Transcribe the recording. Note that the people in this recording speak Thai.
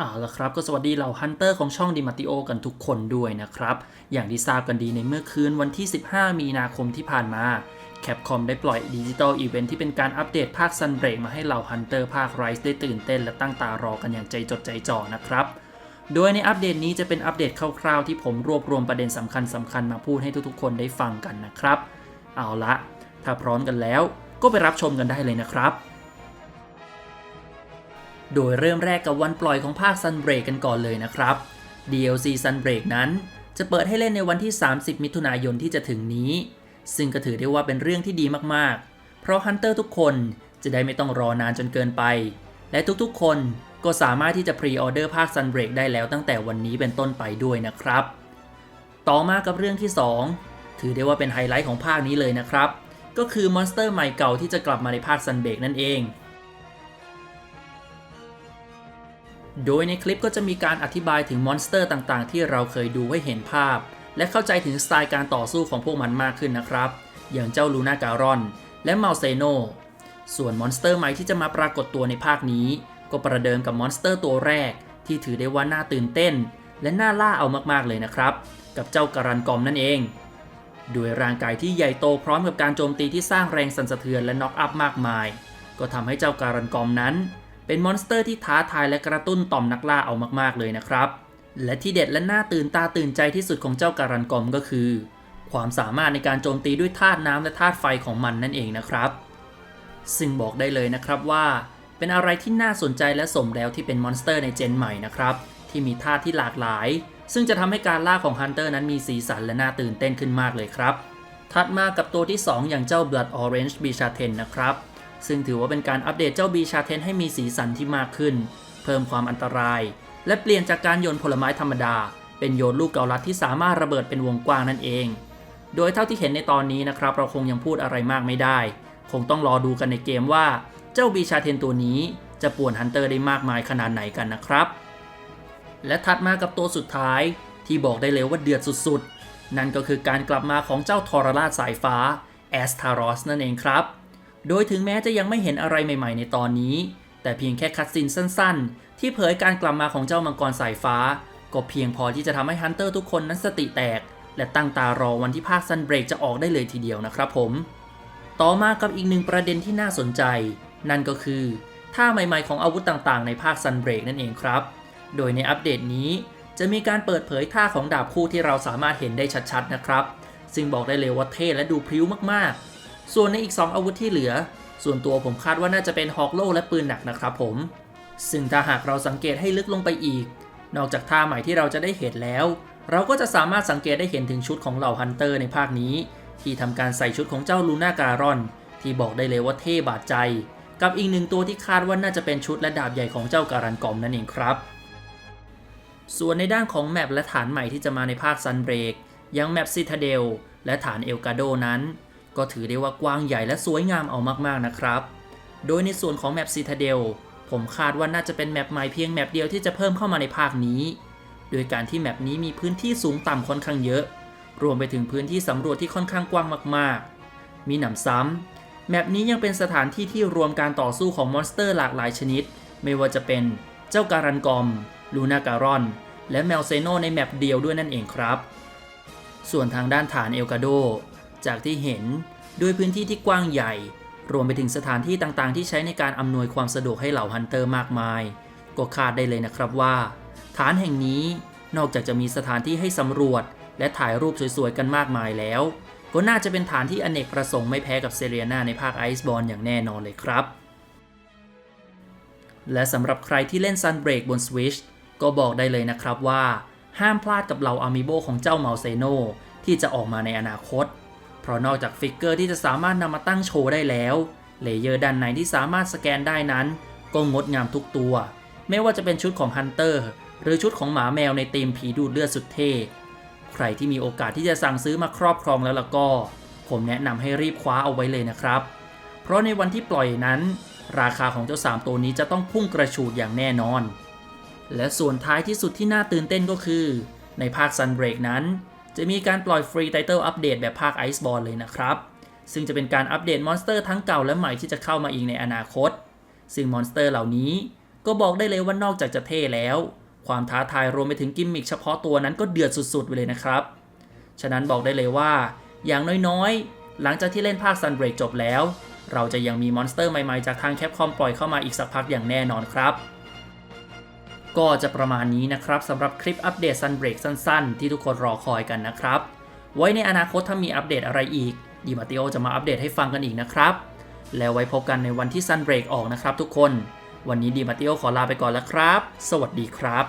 เอาละครับก็สวัสดีเหล่าฮันเตอร์ของช่องดิมาติโอกันทุกคนด้วยนะครับ อย่างที่ทราบกันดีในเมื่อคืนวันที่ 15 มีนาคมที่ผ่านมา แคปคอมได้ปล่อยดิจิตอลอีเวนท์ที่เป็นการอัปเดตภาคซันเบรกมาให้เหล่าฮันเตอร์ภาคไรส์ได้ตื่นเต้นและตั้งตารอกันอย่างใจจดใจจ่อนะครับ โดยในอัปเดตนี้จะเป็นอัปเดตคร่าวๆที่ผมรวบรวมประเด็นสำคัญสคัญๆมาพูดให้ทุกๆ คนได้ฟังกันนะครับ เอาละถ้าพร้อมกันแล้วก็ไปรับชมกันได้เลยนะครับ โดยเริ่มแรกกับวันปล่อยของภาค Sunbreak กันก่อนเลยนะครับ DLC Sunbreak นั้นจะเปิดให้เล่นในวันที่ 30 มิถุนายนที่จะถึงนี้ ซึ่งก็ถือได้ว่าเป็นเรื่องที่ดีมากๆ เพราะฮันเตอร์ทุกคนจะได้ไม่ต้องรอนานจนเกินไป และทุกๆ คนก็สามารถที่จะพรีออเดอร์ภาค Sunbreak ได้แล้วตั้งแต่วันนี้เป็นต้นไปด้วยนะครับ ต่อมากับเรื่องที่ 2 ถือได้ว่าเป็นไฮไลท์ของภาคนี้เลยนะครับ ก็คือมอนสเตอร์ใหม่เก่าที่จะกลับมาในภาค Sunbreak นั่นเอง โดยในคลิปก็จะมีการอธิบายถึงมอนสเตอร์ต่างๆ ที่เราเคยดูให้เห็นภาพ และเข้าใจถึงสไตล์การต่อสู้ของพวกมันมากขึ้นนะครับ อย่างเจ้าลูน่าการอน และเมาเซโนส่วนมอนสเตอร์ใหม่ที่จะมาปรากฏตัวในภาคนี้ ก็ประเดิมกับมอนสเตอร์ตัวแรก ที่ถือได้ว่าน่าตื่นเต้น และน่าล่าเอามากๆเลยนะครับ กับเจ้าการันกอมนั่นเองด้วยร่างกายที่ใหญ่โตพร้อมกับการโจมตีที่สร้างแรงสั่นสะเทือนและน็อกอัพมากมาย ก็ทำให้เจ้าการันกอมนั้น เป็นมอนสเตอร์ที่ท้าทายและกระตุ้นต่อมนักล่าเอามากๆเลยนะครับ และที่เด็ดและน่าตื่นตาตื่นใจที่สุดของเจ้าการันกอมก็คือ ความสามารถในการโจมตีด้วยธาตุน้ำและธาตุไฟของมันนั่นเองนะครับ ซึ่งบอกได้เลยนะครับว่า เป็นอะไรที่น่าสนใจและสมแล้วที่เป็นมอนสเตอร์ในเจนใหม่นะครับ ที่มีธาตุที่หลากหลาย ซึ่งจะทำให้การล่าของฮันเตอร์นั้นมีสีสันและน่าตื่นเต้นขึ้นมากเลยครับ ถัดมากับตัวที่ 2 อย่างเจ้า Blood Orange b i c h a t e n นะครับ ซึ่งถือว่าเป็นการอัปเดตเจ้า b i c h a t e n ให้มีสีสันที่มากขึ้น เพิ่มความอันตราย และเปลี่ยนจากการโยนผลไม้ธรรมดา เป็นโยนลูกเกาลัดที่สามารถระเบิดเป็นวงกว้างนั่นเอง โดยเท่าที่เห็นในตอนนี้นะครับ เราคงยังพูดอะไรมากไม่ได้ คงต้องรอดูกันในเกมว่า เจ้า b i c h a t e n ตัวนี้จะป่วนฮันเตอร์ได้มากมายขนาดไหนกันนะครับ และถัดมากับตัวสุดท้าย ที่บอกได้เลยว่าเดือดสุดๆ นั่นก็คือการกลับมาของเจ้าทอร์ราสายฟ้าแอสทารอสนั่นเองครับ โดยถึงแม้จะยังไม่เห็นอะไรใหม่ๆ ในตอนนี้ แต่เพียงแค่คัดซีนสั้นๆ ที่เผยการกลับมาของเจ้ามังกรสายฟ้า ก็เพียงพอที่จะทำให้ฮันเตอร์ทุกคนนั้นสติแตก และตั้งตารอวันที่ภาคซันเบรกจะออกได้เลยทีเดียวนะครับผม ต่อมากับอีกหนึ่งประเด็นที่น่าสนใจ นั่นก็คือท่าใหม่ๆของอาวุธต่างๆ ในภาคซันเบรกนั่นเองครับ โดยในอัปเดตนี้จะมีการเปิดเผยท่าของดาบคู่ที่เราสามารถเห็นได้ชัดๆนะครับ ซึ่งบอกได้เลยว่าเท่และดูพริ้วมากๆ ส่วนในอีก 2 อาวุธที่เหลือ ส่วนตัวผมคาดว่าน่าจะเป็นฮอกโลและปืนหนักนะครับผม ซึ่งถ้าหากเราสังเกตให้ลึกลงไปอีก นอกจากท่าใหม่ที่เราจะได้เห็นแล้ว เราก็จะสามารถสังเกตได้เห็นถึงชุดของเหล่าฮันเตอร์ในภาคนี้ ที่ทำการใส่ชุดของเจ้าลูน่าการอน ที่บอกได้เลยว่าเท่บาดใจ กับอีกหนึ่งตัวที่คาดว่าน่าจะเป็นชุดและดาบใหญ่ของเจ้าการันกอมนั่นเองครับส่วนในด้านของแมปและฐานใหม่ที่จะมาในภาคซันเบรกย่างแมปซิทาเดลและฐานเอลกาโดนั้น ก็ถือได้ว่ากว้างใหญ่และสวยงามเอามากๆนะครับ โดยในส่วนของแมปซิทาเดลผมคาดว่าน่าจะเป็นแมปใหม่เพียงแมปเดียวที่จะเพิ่มเข้ามาในภาคนี้ โดยการที่แมปนี้มีพื้นที่สูงต่ำค่อนข้างเยอะ รวมไปถึงพื้นที่สำรวจที่ค่อนข้างกว้างมากๆ มีหนำซ้ำแมปนี้ยังเป็นสถานที่ที่รวมการต่อสู้ของมอนสเตอร์หลากหลายชนิด ไม่ว่าจะเป็นเจ้าการันกอม ลูนาการอน และแมลเซโนในแมปเดียวด้วยนั่นเองครับ ส่วนทางด้านฐานเอลกาโด จากที่เห็นด้วยพื้นที่ที่กว้างใหญ่ รวมไปถึงสถานที่ต่างๆ ที่ใช้ในการอำนวยความสะดวกให้เหล่าฮันเตอร์มากมาย ก็คาดได้เลยนะครับว่า ฐานแห่งนี้นอกจากจะมีสถานที่ให้สำรวจ และถ่ายรูปสวยๆกันมากมายแล้ว ก็น่าจะเป็นฐานที่อเนกประสงค์ไม่แพ้กับเซเรียนาในภาคไอซ์บอลอย่างแน่นอนเลยครับ และสำหรับใครที่เล่น Sunbreak บน Switch ก็บอกได้เลยนะครับว่า ห้ามพลาดกับเหล่าอามิโบของเจ้าเมาเซโนที่จะออกมาในอนาคต ราะนอกจากฟิกเกอร์ที่จะสามารถนำมาตั้งโชว์ได้แล้ว เลเยอร์ด้านในที่สามารถสแกนได้นั้น ก็งดงามทุกตัว ไม่ว่าจะเป็นชุดของฮันเตอร์หรือชุดของหมาแมวในธีมผีดูดเลือดสุดเท่ ใครที่มีโอกาสที่จะสั่งซื้อมาครอบครองแล้วล่ะก็ ผมแนะนำให้รีบคว้าเอาไว้เลยนะครับ เพราะในวันที่ปล่อยนั้น ราคาของเจ้า 3 ตัวนี้จะต้องพุ่งกระฉูดอย่างแน่นอน และส่วนท้ายที่สุดที่น่าตื่นเต้นก็คือ ในภาค Sunbreak นั้น จะมีการปล่อยฟรีไตเติลอัปเดตแบบภาค Iceborne เลยนะครับ ซึ่งจะเป็นการอัปเดตมอนสเตอร์ทั้งเก่าและใหม่ที่จะเข้ามาอีกในอนาคต ซึ่งมอนสเตอร์เหล่านี้ก็บอกได้เลยว่านอกจากจะเท่แล้ว ความท้าทายรวมไปถึงกิมมิคเฉพาะตัวนั้นก็เดือดสุดๆไปเลยนะครับ ฉะนั้นบอกได้เลยว่า อย่างน้อยๆ หลังจากที่เล่นภาค Sunbreak จบแล้ว เราจะยังมีมอนสเตอร์ใหม่ๆจากทางแคปคอมปล่อยเข้ามาอีกสักพักอย่างแน่นอนครับ ก็จะประมาณนี้นะครับสำหรับคลิปอัปเดต Sunbreak สั้นๆ ที่ทุกคนรอคอยกันนะครับ ไว้ในอนาคตถ้ามีอัปเดตอะไรอีกดีมาติโอจะมาอัปเดตให้ฟังกันอีกนะครับ แล้วไว้พบกันในวันที่ Sunbreak ออกนะครับทุกคน วันนี้ดีมาติโอขอลาไปก่อนแล้วครับ สวัสดีครับ